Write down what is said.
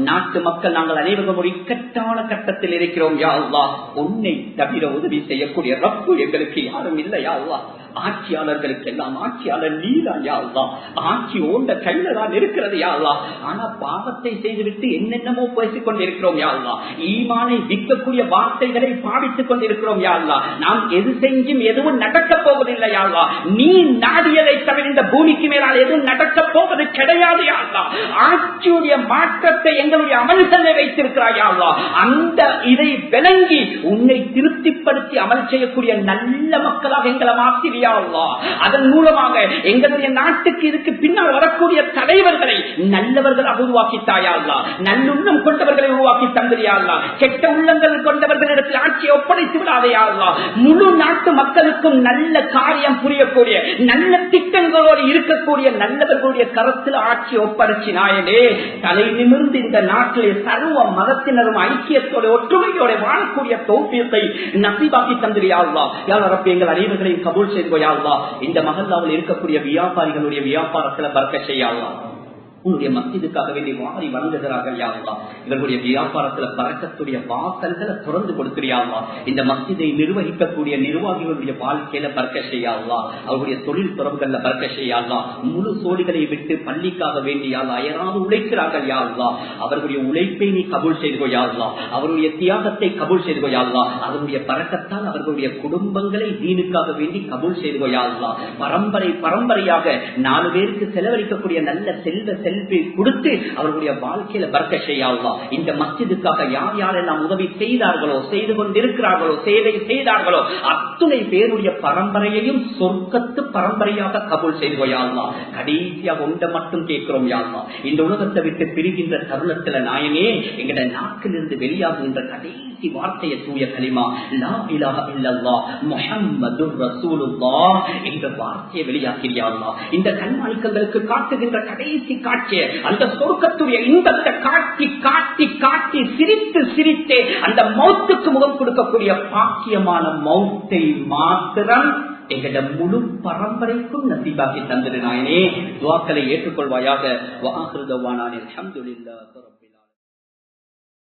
நாட்டு மக்கள் நாங்கள் அனைவரும் ஒரு இக்கட்டான கட்டத்தில் இருக்கிறோம் யா அல்லா உன்னை தவிர உதவி செய்யக்கூடிய ரப்பு எங்களுக்கு யாரும் இல்லை யா அல்லா ஆட்சியாளர்களுக்கு எல்லாம் ஆட்சியாளர் நீதான் யாழ்லாம் ஆட்சி ஓண்ட கையில தான் இருக்கிறது யாழ்லாம் ஆனா பாவத்தை செய்துவிட்டு என்னென்னமோ பேசிக் கொண்டிருக்கிறோம் யாழ்லாம் ஈமானை விற்கக்கூடிய வார்த்தைகளை பாவித்துக் கொண்டிருக்கிறோம் யா நாம் எது செஞ்சும் எதுவும் நடக்கப் போவதில்லை யா நீ நாடியதை தவிர இந்த பூமிக்கு மேலால் எதுவும் நடக்கப் போவது கிடையாது யா ஆட்சியுடைய மாற்றத்தை எங்களுடைய அமல்களை வைத்திருக்கிறாய் யா அந்த இதை விளங்கி உன்னை திருப்திப்படுத்தி அமல் செய்யக்கூடிய நல்ல மக்களாக எங்களை மாற்றியா அல்லாஹ். அதன் மூலமாக எங்களுடைய நாட்டுக்கு இதுக்கு பின்னால் வரக்கூடிய தலைவர்களை நல்லவர்களாக உருவாக்கி தாயாள்லா நல்லுள்ளம் கொண்டவர்களை உருவாக்கி தந்திரியாள்லா கெட்ட உள்ளங்கள் கொண்டவர்களிடத்தில் ஆட்சியை ஒப்படைத்து விடாதையாள்லா முழு நாட்டு மக்களுக்கும் நல்ல காரியம் புரியக்கூடிய நல்ல திட்டங்களோடு இருக்கக்கூடிய நல்லவர்களுடைய கருத்தில் ஆட்சி ஒப்படைச்சி நாயனே தலை நிமிர்ந்து இந்த நாட்டிலே சர்வ மதத்தினரும் ஐக்கியத்தோட ஒற்றுமையோட வாழக்கூடிய தோப்பியத்தை நசிபாக்கி தந்திரியாள்லா யார் எங்கள் அறிவுகளையும் கபூல் செய்து செய்துவையாள்வா இந்த மகல்லாவில் இருக்கக்கூடிய வியாபாரிகளுடைய வியாபாரத்துல பறக்க செய்யாள்வா உன்னுடைய மத்தியதுக்காக வேண்டி வாரி வணங்குகிறார்கள் யாருவா இவர்களுடைய வியாபாரத்துல பறக்கக்கூடிய வாசல்களை திறந்து கொடுக்கிறியாவா இந்த மத்தியதை நிர்வகிக்கக்கூடிய நிர்வாகிகளுடைய வாழ்க்கையில பறக்க செய்யாங்களா அவருடைய தொழில் துறவுகள்ல பறக்க செய்யாங்களா முழு சோழிகளை விட்டு பள்ளிக்காக வேண்டியாளா அயராது உழைக்கிறார்கள் யாருவா அவர்களுடைய உழைப்பை நீ கபூல் செய்து கொய்யாங்களா அவருடைய தியாகத்தை கபூல் செய்து கொய்யாங்களா அவருடைய பறக்கத்தால் அவர்களுடைய குடும்பங்களை தீனுக்காக வேண்டி கபூல் செய்து கொய்யாங்களா பரம்பரை பரம்பரையாக நாலு பேருக்கு செலவழிக்கக்கூடிய நல்ல செல்வ செல்வ செல்வி கொடுத்து அவர்களுடைய வாழ்க்கையில பர்க்க செய்யாவா இந்த மஸ்ஜிதுக்காக யார் யாரெல்லாம் உதவி செய்தார்களோ செய்து கொண்டிருக்கிறார்களோ சேவை செய்தார்களோ அத்துணை பேருடைய பரம்பரையையும் சொர்க்கத்து பரம்பரையாக கபூல் செய்து யாழ்வா கடைசியாக ஒன்றை மட்டும் கேட்கிறோம் யாழ்வா இந்த உலகத்தை விட்டு பிரிகின்ற தருணத்துல நாயனே எங்கட நாக்கிலிருந்து வெளியாகுகின்ற கடைசி வார்த்தையை தூய கலிமா லா இலாஹ இல்லல்லா முஹம்மது ரசூலுல்லா என்ற வார்த்தையை வெளியாக்கிறியாங்களா இந்த கண்மாணிக்கங்களுக்கு காட்டுகின்ற கடைசி காட்சிய அந்த சொர்க்கத்துடைய இன்பத்தை காட்டி காட்டி காட்டி சிரித்து சிரித்தே அந்த மௌத்துக்கு முகம் கொடுக்கக்கூடிய பாக்கியமான மௌத்தை மாத்திரம் எங்கட முழு பரம்பரைக்கும் நசீபாக்கி தந்திருநாயனே துவாக்களை ஏற்றுக்கொள்வாயாக. வாகிருதவானானே அல்ஹம்துலில்லாஹ்